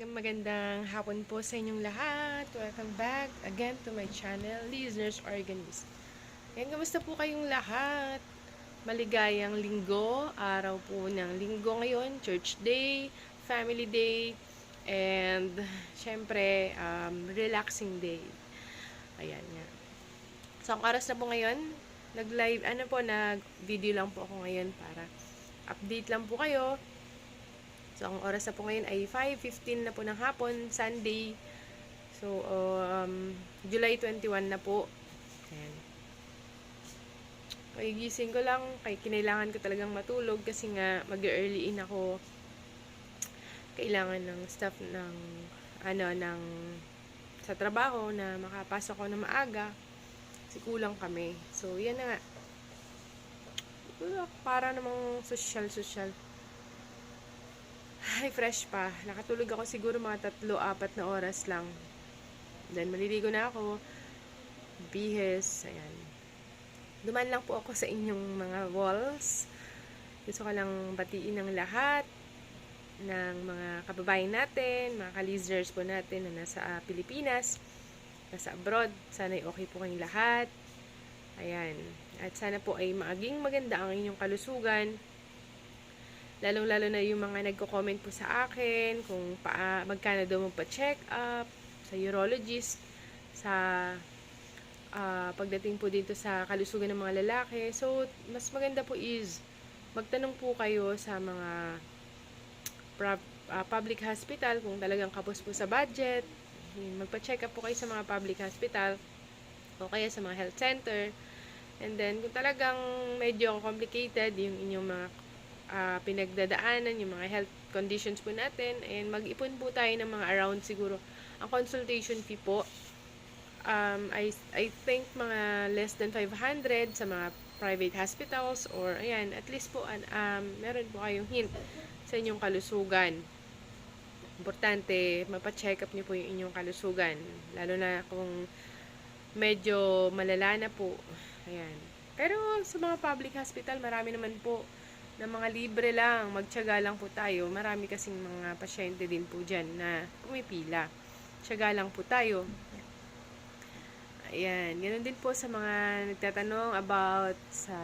Magandang hapon po sa inyong lahat. Welcome back again to my channel, Listeners Organist. Yan, kamusta po kayong lahat? Maligayang linggo, araw po ng linggo ngayon, church day, family day, and syempre, um, relaxing day. Ayan nga. So, ang oras na po ngayon, nag-live, ano po, nag-video lang po ako ngayon para update lang po kayo So, ang oras na po ngayon ay 5.15 na po ng hapon, Sunday. So, um, July 21 na po. Ayan. Kaya gising ko lang, kaya kinailangan ko talagang matulog kasi nga mag-early in ako. Kailangan ng staff ng, ano, ng, sa trabaho na makapasok ko na maaga. Kasi kulang kami. So, yan na nga. Para namang social-social. Ay, fresh pa. Nakatulog ako siguro mga tatlo, apat na oras lang. Then, maliligo na ako. Bihes. Ayan. Duman lang po ako sa inyong mga walls. Gusto ko lang batiin ng lahat ng mga kababayan natin, mga ka-listeners po natin na nasa uh, Pilipinas, nasa abroad. Sana ay okay po kayong lahat. Ayan. At sana po ay maging maganda ang inyong kalusugan Lalong-lalo na yung mga nagko-comment po sa akin kung pa, magkano daw magpa-check up sa urologist, sa uh, pagdating po dito sa kalusugan ng mga lalaki. So, mas maganda po is magtanong po kayo sa mga uh, public hospital kung talagang kapos po sa budget. Magpa-check up po kayo sa mga public hospital o kaya sa mga health center. And then, kung talagang medyo complicated yung inyong mga uh, pinagdadaanan, yung mga health conditions po natin, and mag-ipon po tayo ng mga around siguro. Ang consultation fee po, um, I, I think mga less than 500 sa mga private hospitals or ayan, at least po um, meron po kayong hint sa inyong kalusugan. Importante, mapacheck up niyo po yung inyong kalusugan. Lalo na kung medyo malala na po. Ayan. Pero sa mga public hospital, marami naman po na mga libre lang, magtyaga lang po tayo. Marami kasing mga pasyente din po dyan na pumipila. Tyaga lang po tayo. Ayan, ganun din po sa mga nagtatanong about sa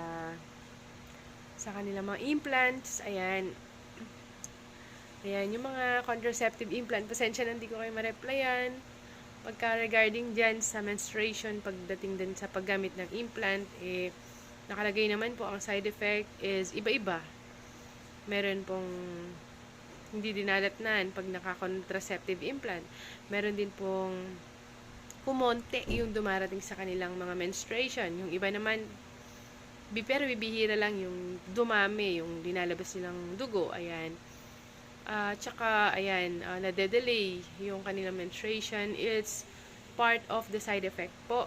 sa kanilang mga implants. Ayan. Ayan, yung mga contraceptive implant, pasensya na hindi ko kayo ma-replyan. Pagka regarding dyan sa menstruation, pagdating din sa paggamit ng implant, eh, Nakalagay naman po ang side effect is iba-iba. Meron pong hindi dinadatnan pag naka-contraceptive implant. Meron din pong kumonte yung dumarating sa kanilang mga menstruation. Yung iba naman, pero bibihira lang yung dumami, yung dinalabas nilang dugo. Ayan. Uh, tsaka, ayan, uh, nade-delay yung kanilang menstruation. It's part of the side effect po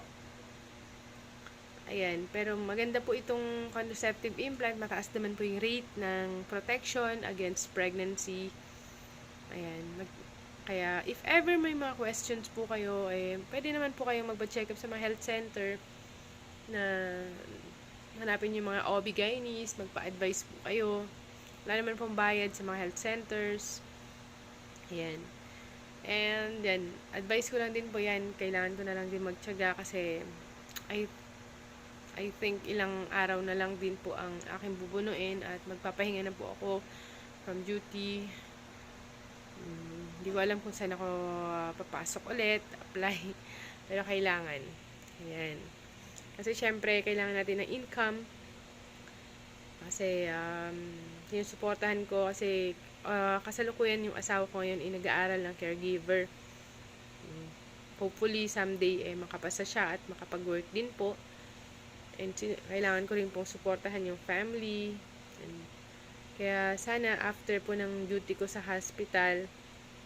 Ayan, pero maganda po itong contraceptive implant. Mataas naman po yung rate ng protection against pregnancy. Ayan, mag, kaya if ever may mga questions po kayo, eh, pwede naman po kayong magpa-check up sa mga health center na hanapin yung mga OB-GYNs, magpa-advise po kayo. Wala naman pong bayad sa mga health centers. Ayan. And yan, advice ko lang din po yan, kailangan ko na lang din magtyaga kasi I I think ilang araw na lang din po ang aking bubunuin at magpapahinga na po ako from duty. Hmm, hindi ko alam kung saan ako papasok ulit, apply. Pero kailangan. Ayan. Kasi syempre, kailangan natin ng income. Kasi, um, yung ko, kasi uh, kasalukuyan yung asawa ko ngayon, ay nag-aaral ng caregiver. Hmm, hopefully, someday, eh, makapasa siya at makapag-work din po. And kailangan ko rin pong suportahan yung family. And, kaya sana after po ng duty ko sa hospital,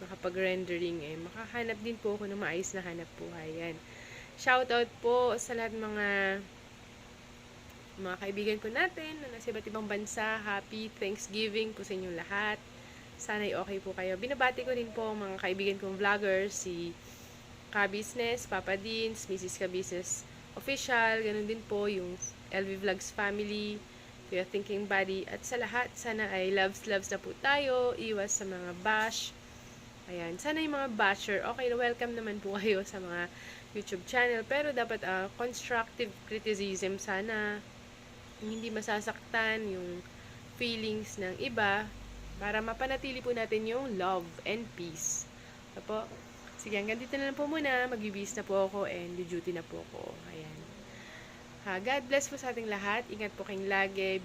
makapag-rendering eh, makahanap din po ako ng maayos na hanap buhay. Yan. Shoutout po sa lahat mga mga kaibigan ko natin na nasa iba't ibang bansa. Happy Thanksgiving po sa inyong lahat. Sana'y okay po kayo. Binabati ko rin po mga kaibigan kong vloggers, si Ka-Business, Papa Deans, Mrs. Ka-Business, official, ganun din po yung LV Vlogs family, Kuya Thinking Body, at sa lahat, sana ay loves loves na po tayo, iwas sa mga bash, Ayan. Sana yung mga basher, okay, welcome naman po kayo sa mga YouTube channel. Pero dapat ah, constructive criticism. Sana hindi masasaktan yung feelings ng iba para mapanatili po natin yung love and peace. Apo. Sige, hanggang dito na lang po muna. Magbibis na po ako and duty na po ako. Ayan. Ha, God bless po sa ating lahat. Ingat po kayong lagi.